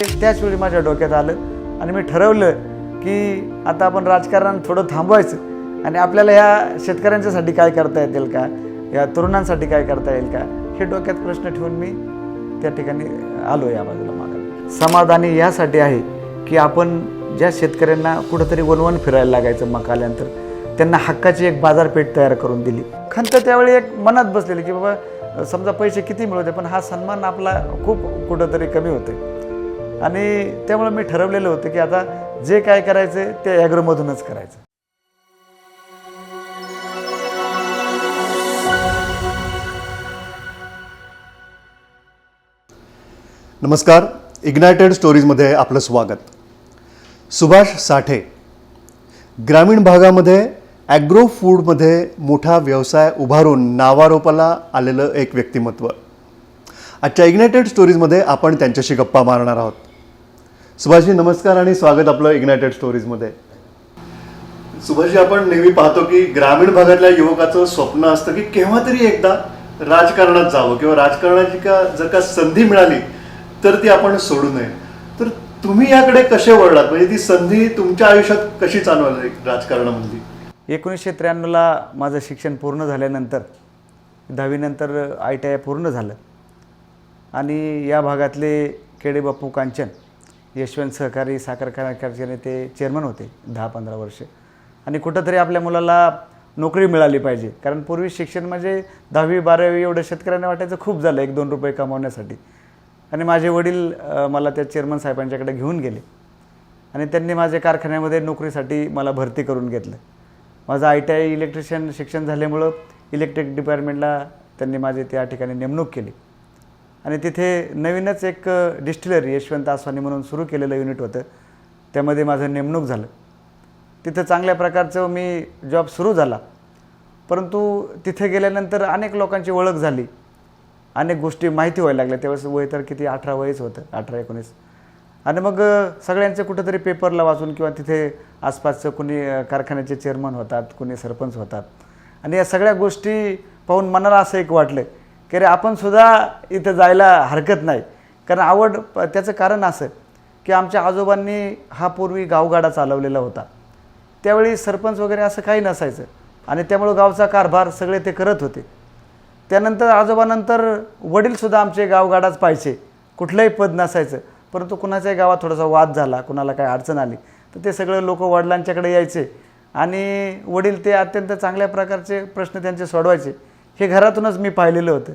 ते- त्याच वेळी माझ्या डोक्यात आलं आणि मी ठरवलं की आता आपण राजकारण थोडं थांबवायचं. आणि आपल्याला ह्या शेतकऱ्यांच्यासाठी काय करता येतील का? या तरुणांसाठी काय करता येईल का? हे डोक्यात प्रश्न ठेवून मी त्या ठिकाणी आलो या बाजूला मागा. समाधानी यासाठी आहे की आपण ज्या शेतकऱ्यांना कुठंतरी वनवन फिरायला लागायचं मग आल्यानंतर त्यांना हक्काची एक बाजारपेठ तयार करून दिली. खंत त्यावेळी एक मनात बसलेली की बाबा समजा पैसे किती मिळवते पण हा सन्मान आपला खूप कुठंतरी कमी होते आणि त्यामुळे मी ठरवलेलं होतं की आता जे काय करायचं ते ॲग्रोमधूनच करायचं. नमस्कार. इग्नायटेड स्टोरीजमध्ये आपलं स्वागत. सुभाष साठे ग्रामीण भागामध्ये ॲग्रो फूडमध्ये मोठा व्यवसाय उभारून नावारोपाला आलेलं एक व्यक्तिमत्व. आजच्या इग्नायटेड स्टोरीजमध्ये आपण त्यांच्याशी गप्पा मारणार आहोत. सुभाषजी नमस्कार आणि स्वागत आपलं इग्नायटेड स्टोरीजमध्ये सुभाषजी आपण नेहमी पाहतो की ग्रामीण भागातल्या युवकाचं स्वप्न असतं की केव्हा तरी एकदा राजकारणात जावं किंवा राजकारणाची का जर का संधी मिळाली तर ती आपण सोडू नये. तर तुम्ही याकडे कसे वळलात? म्हणजे ती संधी तुमच्या आयुष्यात कशी चालवली राजकारणामधली? एकोणीसशे त्र्याण्णवला माझं शिक्षण पूर्ण झाल्यानंतर दहावीनंतर आय टी आय पूर्ण झालं. आणि या भागातले केडे कांचन यशवंत सहकारी साखर कारखान्याचे ते चेअरमन होते दहा पंधरा वर्ष. आणि कुठंतरी आपल्या मुलाला नोकरी मिळाली पाहिजे. कारण पूर्वी शिक्षण म्हणजे दहावी बारावी एवढं शेतकऱ्यांना वाटायचं खूप झालं एक दोन रुपये कमावण्यासाठी. आणि माझे वडील मला त्या चेअरमन साहेबांच्याकडे घेऊन गेले. आणि त्यांनी माझ्या कारखान्यामध्ये नोकरीसाठी मला भरती करून घेतलं. माझं आय टी आय इलेक्ट्रिशियन शिक्षण झाल्यामुळं इलेक्ट्रिक डिपार्टमेंटला त्यांनी माझी त्या ठिकाणी नेमणूक केली. आणि तिथे नवीनच एक डिस्टिलरी यशवंत आसवानी म्हणून सुरू केलेलं युनिट होतं. त्यामध्ये माझं नेमणूक झालं. तिथं चांगल्या प्रकारचं मी जॉब सुरू झाला. परंतु तिथे गेल्यानंतर अनेक लोकांची ओळख झाली. अनेक गोष्टी माहिती व्हायला लागल्या. त्यावेळेस वय तर किती अठरा वयच होतं अठरा एकोणीस. आणि मग सगळ्यांचे कुठंतरी पेपरला वाचून किंवा तिथे आसपासचं कुणी कारखान्याचे चेअरमन होतात कुणी सरपंच होतात. आणि या सगळ्या गोष्टी पाहून मनाला असं एक वाटलं की अरे आपण सुद्धा इथं जायला हरकत नाही. कारण आवड प- त्याचं कारण असं की आमच्या आजोबांनी हा पूर्वी गावगाडा चालवलेला होता. त्यावेळी सरपंच वगैरे असं काही नसायचं आणि त्यामुळं गावचा कारभार सगळे ते करत होते. त्यानंतर आजोबानंतर वडीलसुद्धा आमचे गावगाडाच पाहिजे कुठलंही पद नसायचं. परंतु कुणाच्याही गावात थोडासा वाद झाला कुणाला काही अडचण आली तर ते सगळे लोक वडिलांच्याकडे यायचे आणि वडील ते अत्यंत चांगल्या प्रकारचे प्रश्न त्यांचे सोडवायचे. हे घरातूनच मी पाहिलेलं होतं.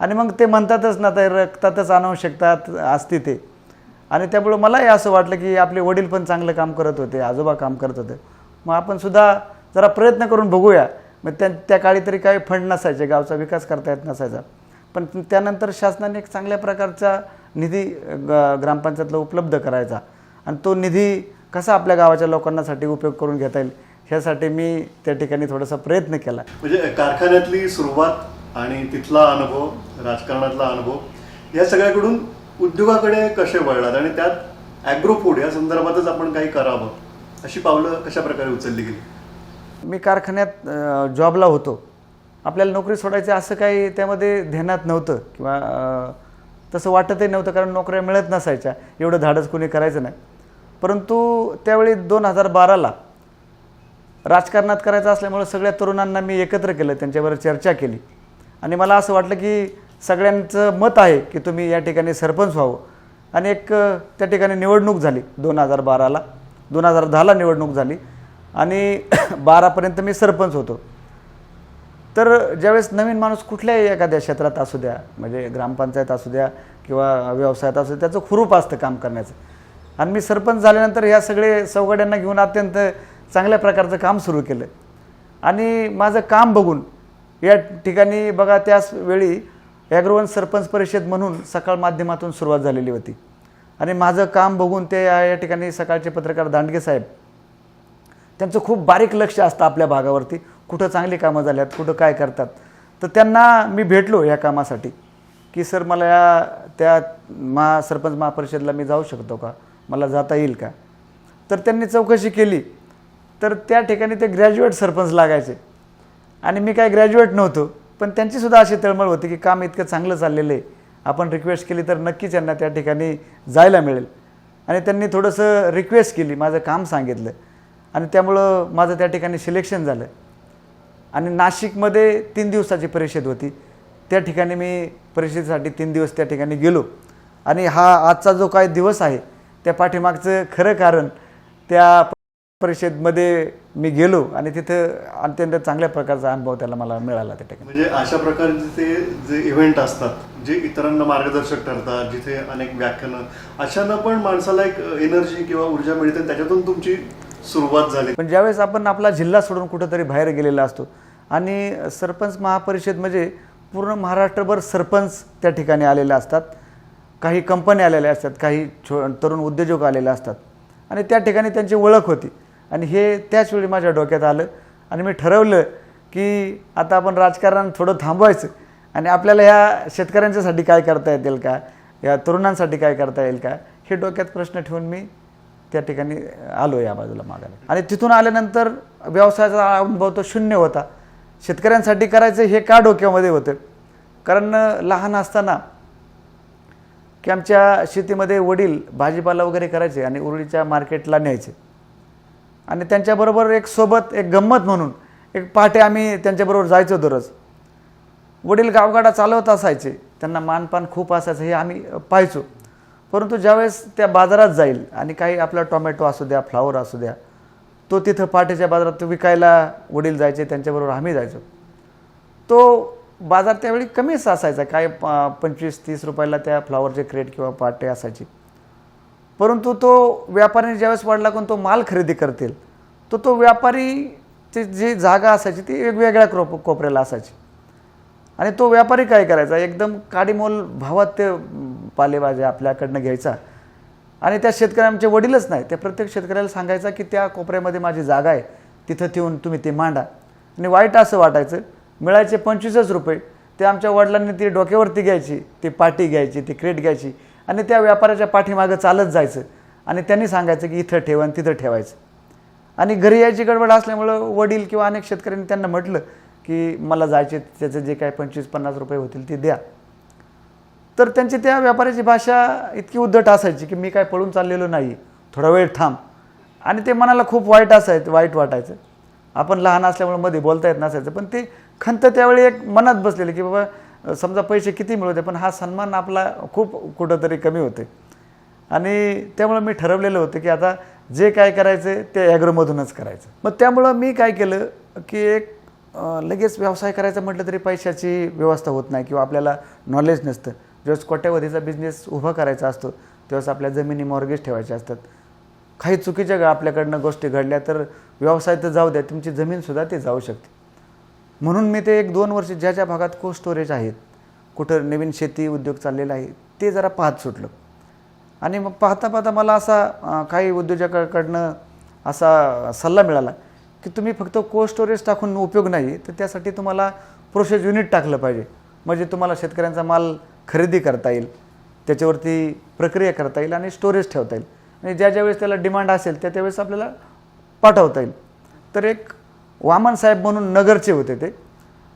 आणि मग ते म्हणतातच ना ते रक्तातच आवश्यकतात असते ते. आणि त्यामुळं मलाही असं वाटलं की आपले वडील पण चांगलं काम करत होते आजोबा काम करत होते. मग आपण सुद्धा जरा प्रयत्न करून बघूया. मग त्या त्या काळी तरी काही फंड नसायचे गावचा विकास करता येत नसायचा. पण त्यानंतर शासनाने एक चांगल्या प्रकारचा निधी ग- ग्रामपंचायतला उपलब्ध करायचा. आणि तो निधी कसा आपल्या गावाच्या लोकांनासाठी उपयोग करून घेता येईल ह्यासाठी मी त्या ठिकाणी थोडासा प्रयत्न केला. म्हणजे कारखान्यातली सुरुवात आणि तिथला अनुभव राजकारणातला अनुभव या सगळ्याकडून उद्योगाकडे कसे वळलात आणि त्यात ॲग्रो फूड या संदर्भातच आपण काही करावं अशी पावलं कशा प्रकारे उचलली गेली? मी कारखान्यात जॉबला होतो. आपल्याला नोकरी सोडायची असं काही त्यामध्ये ध्यानात नव्हतं किंवा तसं वाटतही नव्हतं कारण नोकऱ्या मिळत नसायच्या. एवढं धाडस कोणी करायचं नाही. परंतु त्यावेळी दोन हजार बाराला राजकारणात करायचं असल्यामुळं सगळ्या तरुणांना मी एकत्र केलं त्यांच्यावर चर्चा केली. आणि मला असं वाटलं की सगळ्यांचं मत आहे की तुम्ही या ठिकाणी सरपंच व्हावं. आणि एक त्या ठिकाणी निवडणूक झाली दोन हजार बाराला. दोन हजार दहाला निवडणूक झाली. आणि बारापर्यंत मी सरपंच होतो. तर ज्यावेळेस नवीन माणूस कुठल्याही एखाद्या क्षेत्रात असू द्या म्हणजे ग्रामपंचायत असू द्या किंवा व्यवसायात असू द्या त्याचं खुरूप असतं काम करण्याचं. आणि मी सरपंच झाल्यानंतर ह्या सगळे चौघड्यांना घेऊन अत्यंत चांगल्या प्रकारचं काम सुरू केलं. आणि माझं काम बघून या ठिकाणी बघा त्याच वेळी ॲग्रोवन सरपंच परिषद म्हणून सकाळ माध्यमातून सुरुवात झालेली होती. आणि माझं काम बघून ते या या ठिकाणी सकाळचे पत्रकार दांडगे साहेब त्यांचं खूप बारीक लक्ष असतं आपल्या भागावरती. कुठं चांगली कामं झाल्यात कुठं काय करतात. तर त्यांना मी भेटलो या कामासाठी की सर मला या त्या महा सरपंच महापरिषदला मी जाऊ शकतो का? मला जाता येईल का? तर त्यांनी चौकशी केली. तर त्या ठिकाणी ते ग्रॅज्युएट सरपंच लागायचे. आणि मी काय ग्रॅज्युएट नव्हतो पण त्यांचीसुद्धा अशी तळमळ होती की काम इतकं चांगलं चाललेलं आहे. आपण रिक्वेस्ट केली तर नक्कीच यांना त्या ठिकाणी जायला मिळेल. आणि त्यांनी थोडंसं रिक्वेस्ट केली माझं काम सांगितलं. आणि त्यामुळं माझं त्या ठिकाणी सिलेक्शन झालं. आणि नाशिकमध्ये तीन दिवसाची परिषद होती. त्या ठिकाणी मी परिषदेसाठी तीन दिवस त्या ठिकाणी गेलो. आणि हा आजचा जो काय दिवस आहे त्या पाठीमागचं खरं कारण त्या परिषदमध्ये मी गेलो आणि तिथं अत्यंत चांगल्या प्रकारचा अनुभव त्याला मला मिळाला त्या ठिकाणी. म्हणजे अशा प्रकारचे ते जे इव्हेंट असतात जे इतरांना मार्गदर्शक ठरतात जिथे अनेक व्याख्यानं अशांना पण माणसाला एक एनर्जी किंवा ऊर्जा मिळते त्याच्यातून तुमची सुरुवात झाली. पण ज्यावेळेस आपण आपला जिल्हा सोडून कुठंतरी बाहेर गेलेला असतो आणि सरपंच महापरिषद म्हणजे पूर्ण महाराष्ट्रभर सरपंच त्या ठिकाणी आलेले असतात काही कंपन्या आलेल्या असतात काही छो तरुण उद्योजक आलेले असतात आणि त्या ठिकाणी त्यांची ओळख होती. आणि हे त्याच वेळी माझ्या डोक्यात आलं. आणि मी ठरवलं की आता आपण राजकारण थोडं थांबवायचं. आणि आपल्याला ह्या शेतकऱ्यांच्यासाठी काय करता येतील का? या तरुणांसाठी काय करता येईल का? हे डोक्यात प्रश्न ठेवून मी त्या ठिकाणी आलो या बाजूला मागायला आणि तिथून आल्यानंतर व्यवसायाचा अनुभव तो शून्य होता. शेतकऱ्यांसाठी करायचं हे का डोक्यामध्ये होतं? कारण लहान असताना की आमच्या शेतीमध्ये वडील भाजीपाला वगैरे करायचे आणि उरळीच्या मार्केटला न्यायचे. आणि त्यांच्याबरोबर एक सोबत एक गंमत म्हणून एक पहाटे आम्ही त्यांच्याबरोबर जायचो दररोज. वडील गावगाडा चालवत असायचे. त्यांना मानपान खूप असायचं हे आम्ही पाहायचो. परंतु ज्यावेळेस त्या बाजारात जाईल आणि काही आपला टोमॅटो असू द्या फ्लावर असू द्या तो तिथं पहाटेच्या बाजारात विकायला वडील जायचे त्यांच्याबरोबर आम्ही जायचो. तो बाजार त्यावेळी कमीच असायचा. काय प- पंचवीस तीस रुपयाला त्या फ्लावरचे क्रेट किंवा पाटे असायचे. परंतु तो व्यापाऱ्याने ज्यावेळेस वाढला कोण तो माल खरेदी करतील तो तो व्यापारीची जी जागा असायची ती वेगवेगळ्या क्रोप कोपऱ्याला असायची. आणि तो व्यापारी काय करायचा एकदम काडीमोल भावात ते पालेभाज्या आपल्याकडनं घ्यायचा. आणि त्या शेतकऱ्या आमचे वडीलच नाही त्या प्रत्येक शेतकऱ्याला सांगायचा की त्या कोपऱ्यामध्ये माझी जागा आहे तिथं ठेवून तुम्ही ते मांडा. आणि वाईट असं वाटायचं मिळायचे पंचवीसच रुपये ते आमच्या वडिलांनी ती डोक्यावरती घ्यायची ती पाटी घ्यायची ती क्रेट घ्यायची आणि त्या व्यापाऱ्याच्या पाठीमागं चालत जायचं. आणि त्यांनी सांगायचं की इथं ठेवा आणि तिथं ठेवायचं. आणि घरी यायची गडबड असल्यामुळं वडील किंवा अनेक शेतकऱ्यांनी त्यांना म्हटलं की मला जायचे त्याचे जे काय पंचवीस पन्नास रुपये होतील ते द्या. तर त्यांची त्या व्यापाऱ्याची भाषा इतकी उद्धट असायची की मी काय पळून चाललेलो नाही थोडा वेळ थांब. आणि ते मनाला खूप वाईट असायचं वाईट वाटायचं. आपण लहान असल्यामुळे मध्ये बोलता येत नसायचं पण ते खंत त्यावेळी एक मनात बसलेली की बाबा समजा पैसे किती मिळवते पण हा सन्मान आपला खूप कुठंतरी कमी होते. आणि त्यामुळं मी ठरवलेलं होतं की आता जे काय करायचं ते ॲग्रोमधूनच करायचं. मग त्यामुळं मी काय केलं की एक लगेच व्यवसाय करायचा म्हटलं तरी पैशाची व्यवस्था होत नाही किंवा आपल्याला नॉलेज नसतं. ज्यावेळेस कोट्यावधीचा बिझनेस उभा करायचा असतो त्यावेळेस आपल्या जमिनी मॉर्गेज ठेवायचे असतात. काही चुकीच्या आपल्याकडनं गोष्टी घडल्या तर व्यवसाय तर जाऊ द्या तुमची जमीनसुद्धा ते जाऊ शकते. म्हणून मी ते एक दोन वर्ष ज्या ज्या भागात को स्टोरेज आहेत कुठं नवीन शेती उद्योग चाललेला आहे ते जरा पाहत सुटलं. आणि मग पाहता पाहता मला असा काही उद्योजकाकडनं असा सल्ला मिळाला की तुम्ही फक्त को स्टोरेज टाकून उपयोग नाही तर त्यासाठी तुम्हाला प्रोसेस युनिट टाकलं पाहिजे. म्हणजे तुम्हाला शेतकऱ्यांचा माल खरेदी करता येईल त्याच्यावरती प्रक्रिया करता येईल आणि स्टोरेज ठेवता येईल. आणि ज्या ज्यावेळेस त्याला डिमांड असेल त्या त्यावेळेस आपल्याला पाठवता येईल. तर एक वामन साहेब म्हणून नगरचे होते ते.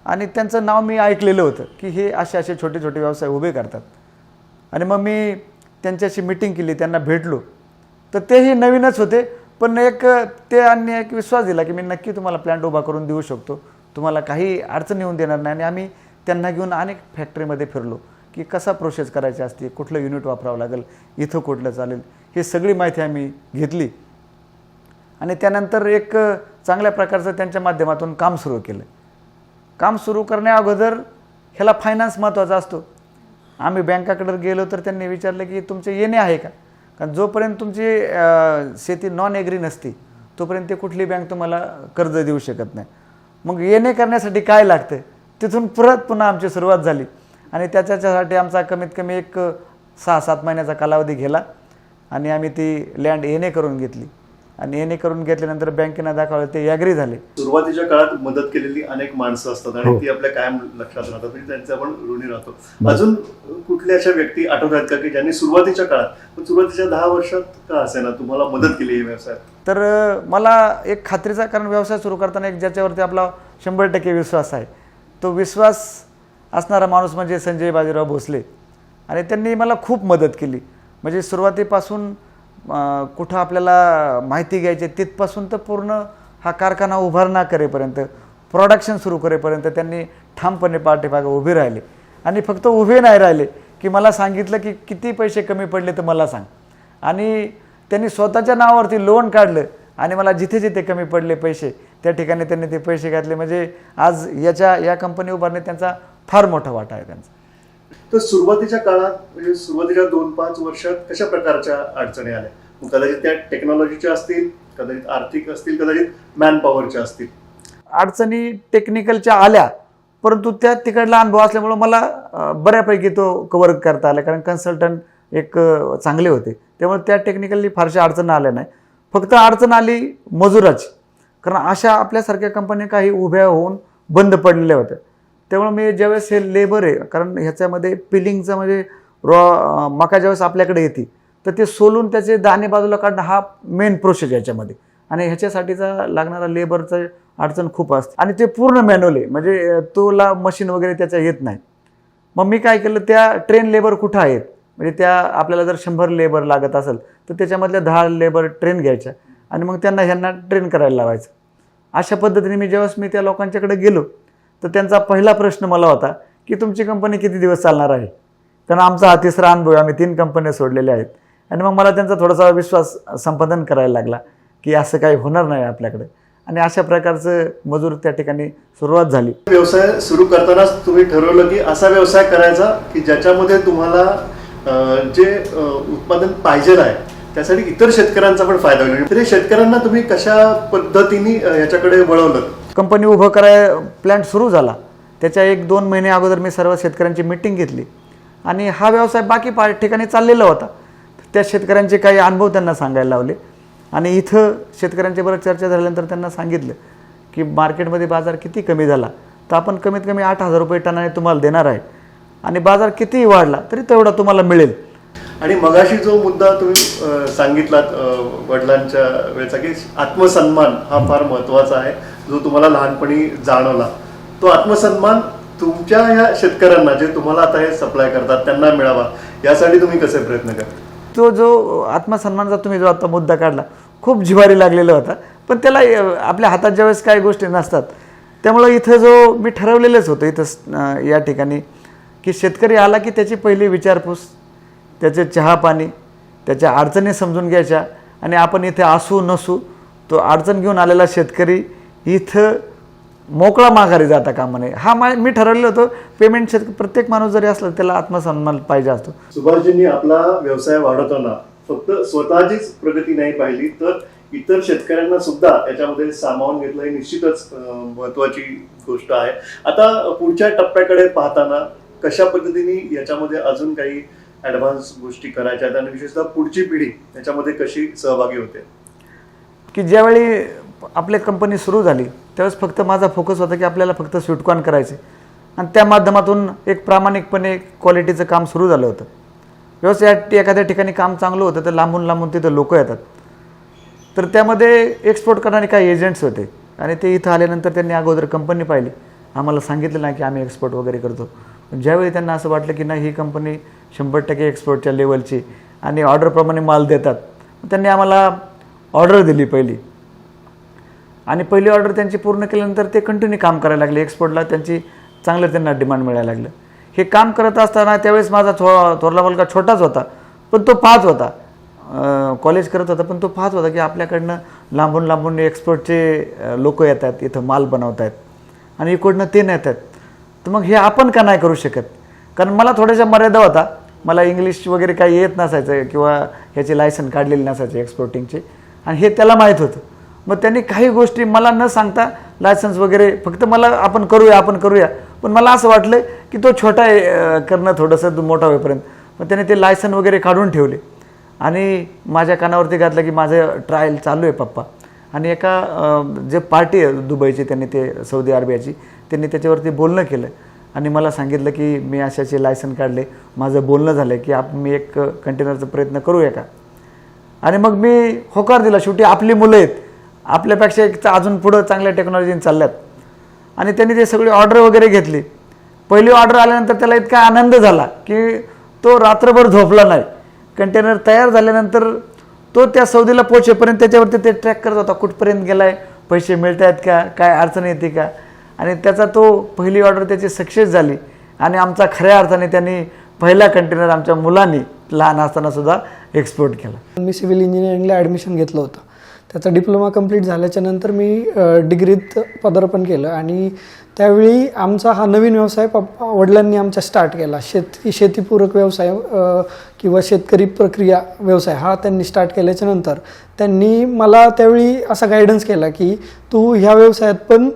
आणि त्यांचं नाव मी ऐकलेलं होतं की हे असे असे छोटे छोटे व्यवसाय उभे करतात. आणि मग मी त्यांच्याशी मिटिंग केली त्यांना भेटलो. तर तेही नवीनच होते पण एक ते आणि एक विश्वास दिला की मी नक्की तुम्हाला प्लॅन्ट उभा करून देऊ शकतो. तुम्हाला काही अडचण येऊन देणार नाही. आणि आम्ही त्यांना घेऊन अनेक फॅक्टरीमध्ये फिरलो की कसा प्रोसेस करायची असते कुठलं युनिट वापरावं लागेल इथं कुठलं चालेल ही सगळी माहिती आम्ही घेतली. आणि त्यानंतर एक चांगल्या प्रकारचं त्यांच्या माध्यमातून काम सुरू केलं. काम सुरू करण्या अगोदर ह्याला फायनान्स महत्त्वाचा असतो. आम्ही बँकाकडे गेलो तर त्यांनी विचारलं की तुमचे येणे आहे का? कारण जोपर्यंत तुमची शेती नॉन एग्री नसती तोपर्यंत ते कुठली बँक तुम्हाला कर्ज देऊ शकत नाही. मग येणे करण्यासाठी काय लागतं तिथून परत पुन्हा आमची सुरुवात झाली. आणि त्याच्यासाठी आमचा कमीत कमी एक सहा सात महिन्याचा कालावधी गेला. आणि आम्ही ती लँड येणे करून घेतली. आणि येणे करून घेतल्यानंतर बँकेनं दाखवलं ते ॲग्री झाले. सुरुवातीच्या काळात मदत केलेली अनेक माणसं असतात आणि ती आपल्या कायम लक्षात राहतात. म्हणजे त्यांचे आपण ऋणी राहतो. अजून कुठल्या अशा व्यक्ती आठवतात का की ज्यांनी सुरुवातीच्या काळात पण सुरुवातीच्या दहा वर्षात का असे ना तुम्हाला मदत केली या व्यवसायात? तर मला एक खात्रीचा कारण व्यवसाय सुरू करताना एक ज्याच्यावरती आपला शंभर टक्के विश्वास आहे. तो विश्वास असणारा माणूस म्हणजे संजय बाजीराव भोसले. आणि त्यांनी मला खूप मदत केली. म्हणजे सुरुवातीपासून कुठं आपल्याला माहिती घ्यायची तिथपासून तर पूर्ण हा कारखाना उभारणा करेपर्यंत प्रोडक्शन सुरू करेपर्यंत त्यांनी ठामपणे पाठीमागे उभे राहिले. आणि फक्त उभे नाही राहिले की मला सांगितलं की किती पैसे कमी पडले तर मला सांग. आणि त्यांनी स्वतःच्या नावावरती लोन काढलं आणि मला जिथे जिथे कमी पडले पैसे त्या ठिकाणी त्यांनी ते पैसे घातले. म्हणजे आज याच्या या कंपनी उभारण्यात त्यांचा फार मोठा वाटा आहे त्यांचा. तर सुरुवातीच्या काळात म्हणजे सुरुवातीच्या दोन पाच वर्षात कशा प्रकारच्या अडचणी आल्या? कदाचित त्या टेक्नॉलॉजीच्या असतील कदाचित आर्थिक असतील कदाचित मॅन पॉवरच्या असतील. अडचणी टेक्निकलच्या आल्या परंतु त्या तिकडला अनुभव असल्यामुळं मला बऱ्यापैकी तो कवर करता आला. कारण कन्सल्टंट एक चांगले होते. त्यामुळे त्या टेक्निकली फारशा अडचण आल्या नाही. फक्त अडचण आली मजुराची. कारण अशा आपल्यासारख्या कंपन्या काही उभ्या होऊन बंद पडलेल्या होत्या. त्यामुळे मी ज्यावेळेस हे लेबर आहे कारण ह्याच्यामध्ये पिलिंगचं म्हणजे रॉ मका ज्यावेळेस आपल्याकडे येते तर ते सोलून त्याचे दाणे बाजूला काढणं हा मेन प्रोसेस याच्यामध्ये. आणि ह्याच्यासाठीचा लागणारा लेबरचं अडचण खूप असते. आणि ते पूर्ण मॅन्युअल आहे म्हणजे तोला मशीन वगैरे त्याचं येत नाही. मग मी काय केलं त्या ट्रेन लेबर कुठं आहेत? म्हणजे त्या आपल्याला जर शंभर लेबर लागत असेल तर त्याच्यामधल्या दहा लेबर ट्रेन घ्यायच्या आणि मग त्यांना ह्यांना ट्रेन करायला लावायचं. अशा पद्धतीने मी ज्यावेळेस मी त्या लोकांच्याकडे गेलो तर त्यांचा पहिला प्रश्न मला होता की तुमची कंपनी किती दिवस चालणार आहे? कारण आमचा हा तिसरा अनुभव आम्ही तीन कंपन्या सोडलेल्या आहेत. आणि मग मला त्यांचा थोडासा विश्वास संपादन करायला लागला की असं काही होणार नाही आपल्याकडे. आणि अशा प्रकारचं मजूर त्या ठिकाणी सुरुवात झाली. व्यवसाय सुरू करतानाच तुम्ही ठरवलं की असा व्यवसाय करायचा की ज्याच्यामध्ये तुम्हाला जे उत्पादन पाहिजे आहे त्यासाठी इतर शेतकऱ्यांचा पण फायदा होईल. तरी शेतकऱ्यांना तुम्ही कशा पद्धतीने याच्याकडे वळवलं? कंपनी उभं कराय प्लॅन्ट सुरू झाला. त्याच्या एक दोन महिने अगोदर मी सर्व शेतकऱ्यांची मिटिंग घेतली. आणि हा व्यवसाय बाकी पा ठिकाणी चाललेला होता. त्या शेतकऱ्यांचे काही अनुभव त्यांना सांगायला लावले. आणि इथं शेतकऱ्यांच्या बरोबर चर्चा झाल्यानंतर त्यांना सांगितलं की मार्केटमध्ये बाजार किती कमी झाला. तर आपण कमीत कमी आठ हजार रुपये टनाने तुम्हाला देणार आहे. आणि बाजार कितीही वाढला तरी तेवढा तुम्हाला मिळेल. आणि मगाशी जो मुद्दा तुम्ही सांगितलात वडिलांच्या वेळेचा की आत्मसन्मान हा फार महत्त्वाचा आहे. जो तुम्हाला लहानपणी जाणवला तो आत्मसन्मान तुमच्या ह्या शेतकऱ्यांना जे तुम्हाला आता हे सप्लाय करतात त्यांना मिळावा यासाठी तुम्ही कसे प्रयत्न करता? तो जो आत्मसन्मानाचा तुम्ही जो आता मुद्दा काढला खूप जिवारी लागलेला होता पण त्याला आपल्या हातात ज्यावेळेस काही गोष्टी नसतात त्यामुळं इथं जो मी ठरवलेलंच होतं इथं या ठिकाणी की शेतकरी आला की त्याची पहिली विचारपूस त्याचे चहा पाणी त्याच्या अडचणी समजून घ्यायच्या आणि आपण इथे असू नसू तो अडचण घेऊन आलेला शेतकरी इथं मोकळा माघारी जाता कामा नये. हा मा मी ठरवलेलं होतं पेमेंट शेत प्रत्येक माणूस जरी असला त्याला आत्मसन्मान पाहिजे असतो. सुभाषजींनी आपला व्यवसाय वाढवताना फक्त स्वतःचीच प्रगती नाही पाहिली तर इतर शेतकऱ्यांना सुद्धा याच्यामध्ये सामावून घेतलं ही निश्चितच महत्वाची गोष्ट आहे. आता पुढच्या टप्प्याकडे पाहताना कशा पद्धतीने याच्यामध्ये अजून काही ऍडव्हान्स गोष्टी करायच्या आहेत? आणि विशेषतः पुढची पिढी याच्यामध्ये कशी सहभागी होते? की ज्यावेळी आपली कंपनी सुरू झाली त्यावेळेस फक्त माझा फोकस होता की आपल्याला फक्त स्वीटकॉर्न करायचे. आणि त्या माध्यमातून एक प्रामाणिकपणे क्वालिटीचं काम सुरू झालं होतं. व्यवसायात एखाद्या ठिकाणी काम चांगलं होतं तर लांबून लांबून तिथं लोक येतात. तर त्यामध्ये एक्सपोर्ट करणारे काही एजंट्स होते. आणि ते इथं आल्यानंतर त्यांनी अगोदर कंपनी पाहिली. आम्हाला सांगितलं नाही की आम्ही एक्सपोर्ट वगैरे करतो. पण ज्यावेळी त्यांना असं वाटलं की नाही ही कंपनी शंभर टक्के एक्सपोर्टच्या लेवलची आणि ऑर्डरप्रमाणे माल देतात त्यांनी आम्हाला ऑर्डर दिली पहिली. आणि पहिली ऑर्डर त्यांची पूर्ण केल्यानंतर ते कंटिन्यू काम करायला लागले. एक्सपोर्टला त्यांची चांगलं त्यांना डिमांड मिळायला लागलं. हे काम करत असताना त्यावेळेस माझा थो थोरला मुलगा छोटाच होता पण तो पाच होता. कॉलेज करत होता पण तो पाहत होता की आपल्याकडनं लांबून लांबून एक्सपोर्टचे लोक येतात इथं माल बनवत आहेत आणि इकडनं ते नेतात. तर मग हे आपण का नाही करू शकत? कारण मला थोड्याशा मर्यादा होता. मला इंग्लिश वगैरे काही येत नसायचं किंवा ह्याचे लायसन काढलेले नसायचे एक्सपोर्टिंगचे आणि हे त्याला माहीत होतं. मग त्यांनी काही गोष्टी मला न सांगता लायसन्स वगैरे फक्त मला आपण करूया आपण करूया. पण मला असं वाटलं की तो छोटा आहे करणं थोडंसं मोठा होईपर्यंत. मग त्याने ते लायसन वगैरे काढून ठेवले. आणि माझ्या कानावरती घातलं की माझं ट्रायल चालू आहे पप्पा. आणि एका जे पार्टी आहे दुबईची त्यांनी ते सौदी अरेबियाची त्यांनी त्याच्यावरती बोलणं केलं. आणि मला सांगितलं की मी अशाचे लायसन काढले. माझं बोलणं झालं की आप मी एक कंटेनरचा प्रयत्न करूया का? आणि मग मी होकार दिला. शेवटी आपली मुलं आहेत. आपल्यापेक्षा एक अजून पुढं चांगल्या टेक्नॉलॉजीने चालल्यात. आणि त्यांनी ते सगळी ऑर्डर वगैरे घेतली. पहिली ऑर्डर आल्यानंतर त्याला इतका आनंद झाला की तो रात्रभर झोपला नाही. कंटेनर तयार झाल्यानंतर तो त्या सौदीला पोचेपर्यंत त्याच्यावरती ते ट्रॅक करत होता कुठपर्यंत गेलाय पैसे मिळत आहेत का काय अडचण येते का? आणि त्याचा तो पहिली ऑर्डर त्याची सक्सेस झाली. आणि आमचा खऱ्या अर्थाने त्यांनी पहिला कंटेनर आमच्या मुलांनी लहान असताना सुद्धा एक्सपोर्ट केला. मी सिव्हिल इंजिनिअरिंगला ॲडमिशन घेतलं होतं. त्याचा डिप्लोमा कंप्लीट झाल्याच्यानंतर मी डिग्रीत पदार्पण केलं आणि त्यावेळी आमचा हा नवीन व्यवसाय पप्पा वडिलांनी आमच्या स्टार्ट केला. शेती शेतीपूरक व्यवसाय किंवा शेतकरी प्रक्रिया व्यवसाय हा त्यांनी स्टार्ट केल्याच्यानंतर त्यांनी मला त्यावेळी असा गायडन्स केला की तू ह्या व्यवसायात पण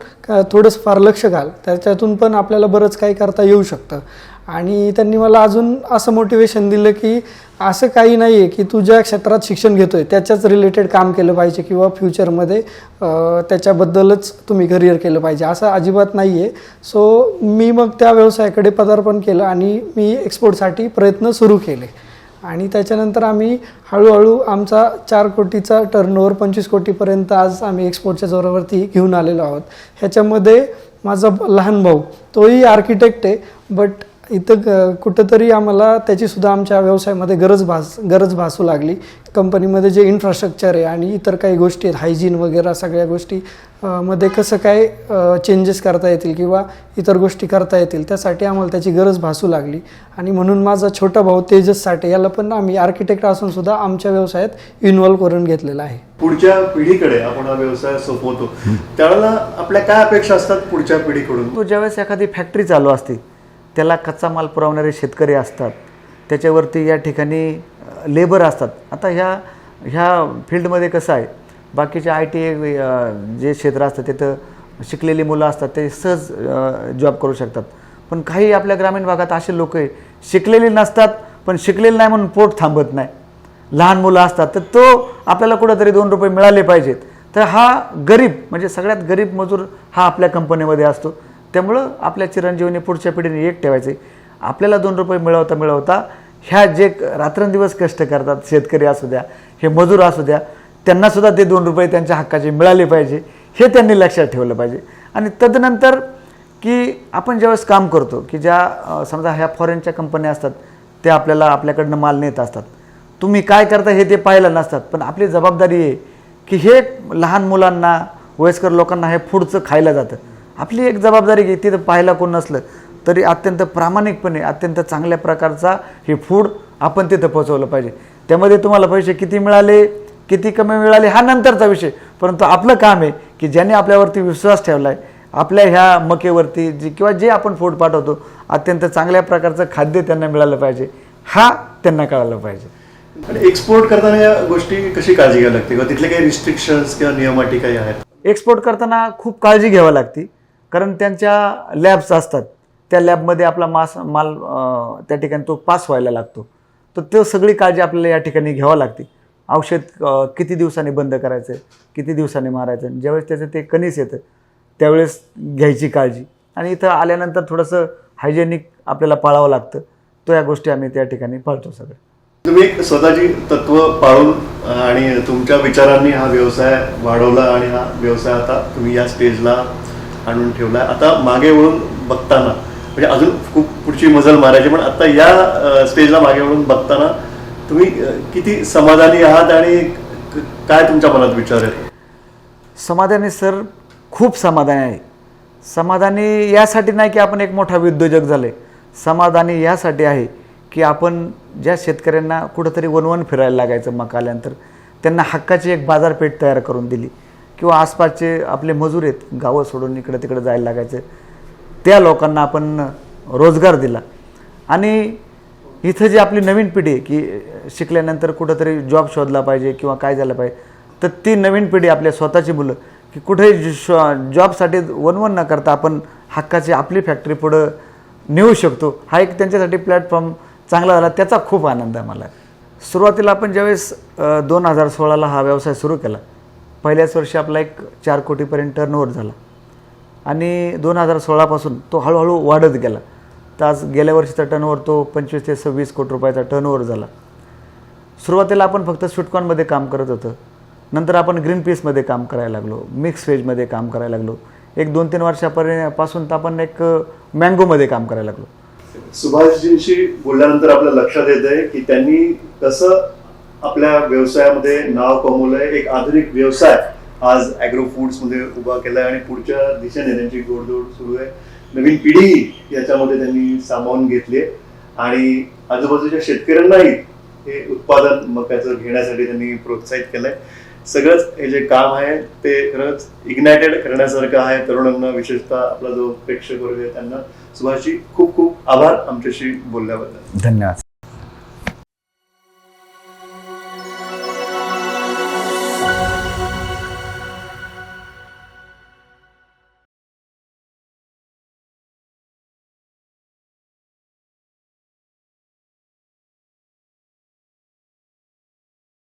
थोडंसं फार लक्ष घाल. त्याच्यातून पण आपल्याला बरंच काही करता येऊ शकतं. आणि त्यांनी मला अजून असं मोटिवेशन दिलं की असं काही नाही आहे की तू ज्या क्षेत्रात शिक्षण घेतोय त्याच्याच रिलेटेड काम केलं पाहिजे किंवा फ्युचरमध्ये त्याच्याबद्दलच तुम्ही करिअर केलं पाहिजे. असं अजिबात नाही आहे सो मी मग त्या व्यवसायाकडे पदार्पण केलं आणि मी एक्सपोर्टसाठी प्रयत्न सुरू केले. आणि त्याच्यानंतर आम्ही हळूहळू आमचा चार कोटीचा टर्नओव्हर पंचवीस कोटीपर्यंत आज आम्ही एक्सपोर्टच्या जोरावरती घेऊन आलेलो आहोत. ह्याच्यामध्ये माझा ब- लहान भाऊ तोही आर्किटेक्ट आहे बट इथं कुठंतरी आम्हाला त्याची सुद्धा आमच्या व्यवसायामध्ये गरज भास गरज भासू लागली. कंपनीमध्ये जे इन्फ्रास्ट्रक्चर आहे आणि इतर काही गोष्टी आहेत हायजीन वगैरे सगळ्या गोष्टी मध्ये कसं काय चेंजेस करता येतील किंवा इतर गोष्टी करता येतील त्यासाठी आम्हाला त्याची गरज भासू लागली. आणि म्हणून माझा छोटा भाऊ तेजस साठे याला पण आम्ही आर्किटेक्ट असून सुद्धा आमच्या व्यवसायात इन्व्हॉल्व करून घेतलेला आहे. पुढच्या पिढीकडे आपण हा व्यवसाय सोपवतो. त्यावेळेला आपल्या काय अपेक्षा असतात पुढच्या पिढीकडून? तो ज्यावेळेस एखादी फॅक्टरी चालू असते त्याला कच्चा माल पुरवणारे शेतकरी असतात. त्याच्यावरती या ठिकाणी लेबर असतात. आता ह्या ह्या फील्डमध्ये कसं आहे बाकीचे आय टी जे क्षेत्र असतं तिथं शिकलेली मुलं असतात ते सहज जॉब करू शकतात. पण काही आपल्या ग्रामीण भागात असे लोक आहे शिकलेली नसतात पण शिकलेले नाही म्हणून पोट थांबत नाही. लहान मुलं असतात तर तो आपल्याला कुठंतरी दोन रुपये मिळाले पाहिजेत. तर हा गरीब म्हणजे सगळ्यात गरीब मजूर हा आपल्या कंपनीमध्ये असतो. त्यामुळं आपल्या चिरंजीवनी पुढच्या पिढीने एक ठेवायचे. आपल्याला दोन रुपये मिळवता मिळवता ह्या जे रात्रंदिवस कष्ट करतात शेतकरी असू द्या हे मजूर असू द्या त्यांनासुद्धा ते दोन रुपये त्यांच्या हक्काचे मिळाले पाहिजे हे त्यांनी लक्षात ठेवलं पाहिजे. आणि तदनंतर की आपण ज्यावेळेस काम करतो की ज्या समजा ह्या फॉरेनच्या कंपन्या असतात ते आपल्याला आपल्याकडनं माल नेत असतात. तुम्ही काय करता हे ते पाहिलं नसतात पण आपली जबाबदारी आहे की हे लहान मुलांना वयस्कर लोकांना हे पुढचं खायला जातं. आपली एक जबाबदारी की तिथं पाहायला कोण नसलं तरी अत्यंत प्रामाणिकपणे अत्यंत चांगल्या प्रकारचा हे फूड आपण तिथं पोहोचवलं पाहिजे. त्यामध्ये तुम्हाला पैसे किती मिळाले किती कमी मिळाले हा नंतरचा विषय. परंतु आपलं काम आहे की ज्याने आपल्यावरती विश्वास ठेवला आहे आपल्या ह्या मकेवरती जी किंवा जे आपण फूड पाठवतो अत्यंत चांगल्या प्रकारचं खाद्य त्यांना मिळालं पाहिजे. हा त्यांना कळायला पाहिजे. आणि एक्सपोर्ट करताना या गोष्टी कशी काळजी घ्यावी लागते? किंवा तिथले काही रिस्ट्रिक्शन्स किंवा नियम अटी काही आहेत? एक्सपोर्ट करताना खूप काळजी घ्यावी लागते. कारण त्यांच्या लॅब्स असतात. त्या लॅबमध्ये आपला मास माल त्या ठिकाणी तो पास व्हायला लागतो. तर तो सगळी काळजी आपल्याला या ठिकाणी घ्यावं लागते. औषध किती दिवसांनी बंद करायचं किती दिवसांनी मारायचं ज्यावेळेस त्याचं ते कणीस येतं त्यावेळेस घ्यायची काळजी. आणि इथं आल्यानंतर थोडंसं हायजेनिक आपल्याला पाळावं लागतं. तो या गोष्टी आम्ही त्या ठिकाणी पाळतो सगळं. तुम्ही स्वतःची तत्व पाळून आणि तुमच्या विचारांनी हा व्यवसाय वाढवला आणि हा व्यवसाय आता तुम्ही या स्टेजला आणून ठेवला आता मागे वळून बघताना म्हणजे अजून खूप पुढची मजल मारायची पण आता या स्टेजला मागे वळून बघताना तुम्ही किती समाधानी आहात आणि काय तुमच्या मनात विचार आहे? समाधानी सर खूप समाधानी आहे. समाधानी यासाठी नाही की आपण एक मोठा उद्योजक झाले. समाधानी यासाठी आहे की आपण ज्या शेतकऱ्यांना कुठंतरी वनवन फिरायला लागायचं मकाल्यानंतर त्यांना हक्काची एक बाजारपेठ तयार करून दिली. किंवा आसपासचे आपले मजूर आहेत गावं सोडून इकडं तिकडं जायला लागायचे त्या लोकांना आपण रोजगार दिला. आणि इथं जी आपली नवीन पिढी आहे की शिकल्यानंतर कुठंतरी जॉब शोधला पाहिजे किंवा काय झालं पाहिजे तर ती नवीन पिढी आपल्या स्वतःची मुलं की कुठेही जॉबसाठी वनवन न करता आपण हक्काची आपली फॅक्टरी पुढं नेऊ शकतो. हा एक त्यांच्यासाठी प्लॅटफॉर्म चांगला झाला त्याचा खूप आनंद आहे मला. सुरुवातीला आपण ज्यावेळेस दोन हजार सोळाला हा व्यवसाय सुरू केला पहिल्याच वर्षी आपला एक चार कोटीपर्यंत टर्नओव्हर झाला. आणि दोन हजार सोळापासून तो हळूहळू वाढत गेला. तर आज गेल्या वर्षीचा टर्नओव्हर तो पंचवीस ते सव्वीस कोटी रुपयाचा टर्नओव्हर झाला. सुरुवातीला आपण फक्त सुटकॉनमध्ये काम करत होतं. नंतर आपण ग्रीन पीसमध्ये काम करायला लागलो. मिक्स व्हेजमध्ये काम करायला लागलो. एक दोन तीन वर्षापर्यंत पासून तर आपण एक मँगोमध्ये काम करायला लागलो. सुभाषजींशी बोलल्यानंतर आपल्या लक्षात येत आहे की त्यांनी कसं आपल्या व्यवसायामध्ये नाव कमवलंय. एक आधुनिक व्यवसाय आज ॲग्रो फूड्समध्ये उभा आहे आणि पुढच्या दिशेने त्यांची गोडदोड सुरू आहे. नवीन पिढी याच्यामध्ये त्यांनी सामावून घेतली आहे. आणि आजूबाजूच्या शेतकऱ्यांनाही हे उत्पादन मक्याचं घेण्यासाठी त्यांनी प्रोत्साहित केलंय. सगळंच हे जे काम आहे ते खरंच इग्नायटेड करण्यासारखं आहे. तरुणांना विशेषतः आपला जो प्रेक्षक वर्ग आहे त्यांना सुभाषजी खूप खूप आभार आमच्याशी बोलल्याबद्दल. धन्यवाद.